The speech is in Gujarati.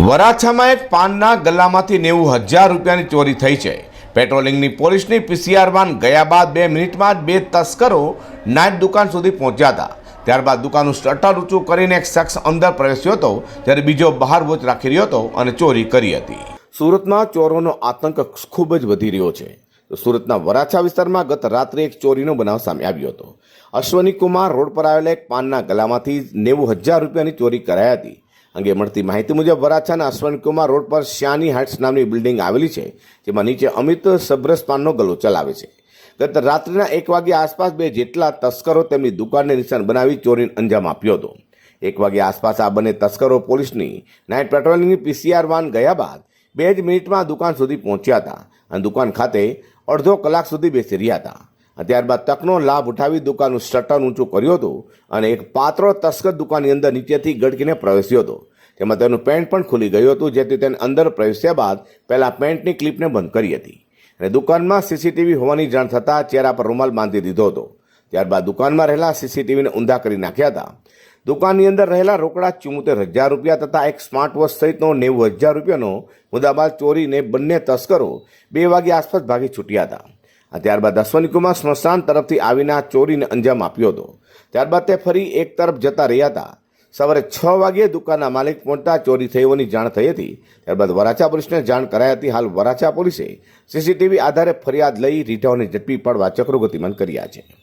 વરાછામાં એક પાનના ગલ્લામાંથી નેવું હજાર રૂપિયાની ચોરી થઈ છે. પેટ્રોલિંગની પોલીસની પીસીઆર વાન ગયા બાદ બે મિનિટમાં જ બે તસ્કરો નાઇટ દુકાન સુધી પહોંચ્યા હતા. ત્યારબાદ દુકાનનું શટર ઊંચું કરીને એક શખ્સ અંદર પ્રવેશ્યો હતો, જ્યારે બીજો બહાર વોચ રાખી રહ્યો હતો અને ચોરી કરી હતી. સુરતમાં ચોરોનો આતંક ખૂબ જ વધી રહ્યો છે. સુરતના વરાછા વિસ્તારમાં ગત રાત્રે એક ચોરીનો બનાવ સામે આવ્યો હતો. અશ્વની કુમાર રોડ પર આવેલા એક પાનના ગલામાંથી નેવું હજાર રૂપિયાની ચોરી કરાઈ હતી. અંગે મળતી માહિતી મુજબ વરાછાના અશ્વનીકુમાર રોડ પર શ્યાની હાઇટ્સ નામની બિલ્ડિંગ આવેલી છે, જેમાં નીચે અમિત સબ્રસ્તાનનો ગલો ચલાવે છે. ગત રાત્રિના એક વાગ્યા આસપાસ બે જેટલા તસ્કરો તેમની દુકાનને નિશાન બનાવી ચોરીને અંજામ આપ્યો હતો. એક વાગ્યા આસપાસ આ બંને તસ્કરો પોલીસની નાઇટ પેટ્રોલિંગની પીસીઆર વાન ગયા બાદ બે જ મિનિટમાં દુકાન સુધી પહોંચ્યા હતા. અને દુકાન ખાતે અડધો કલાક સુધી બેસી રહ્યા હતા. ત્યારબાદ તકનો લાભ ઉઠાવી દુકાનનું શટર ઊંચું કર્યું હતું અને એક પાત્રો તસ્કર દુકાનની અંદર નીચેથી ગડકીને પ્રવેશ્યો હતો. તેમાં તેનું પેન્ટ પણ ખુલી ગયું હતું, જેથી તેને અંદર પ્રવેશ્યા બાદ પહેલાં પેન્ટની ક્લિપને બંધ કરી હતી. અને દુકાનમાં સીસીટીવી હોવાની જાણ થતાં ચહેરા પર રૂમાલ બાંધી દીધો હતો. ત્યારબાદ દુકાનમાં રહેલા સીસીટીવીને ઊંધા કરી નાખ્યા હતા. દુકાનની અંદર રહેલા રોકડા ચુમ્મોતેર હજાર રૂપિયા તથા એક સ્માર્ટ વોચ સહિતનો નેવું હજાર રૂપિયાનો મુદ્દાબાદ ચોરીને બંને તસ્કરો બે વાગ્યા આસપાસ ભાગી છૂટ્યા હતા. ત્યારબાદ અશ્વનીકુમાર સ્મશાન તરફથી આવીને ચોરીને અંજામ આપ્યો હતો. ત્યારબાદ તે ફરી એક તરફ જતા રહ્યા હતા. સવારે છ વાગ્યે દુકાનના માલિક પહોંચતા ચોરી થઈ હોવાની જાણ થઈ હતી. ત્યારબાદ વરાછા પોલીસને જાણ કરાઈ હતી. હાલ વરાછા પોલીસે સીસીટીવી આધારે ફરિયાદ લઈ રીઢાઓને ઝડપી પાડવા ચક્રો ગતિમાન કર્યા છે.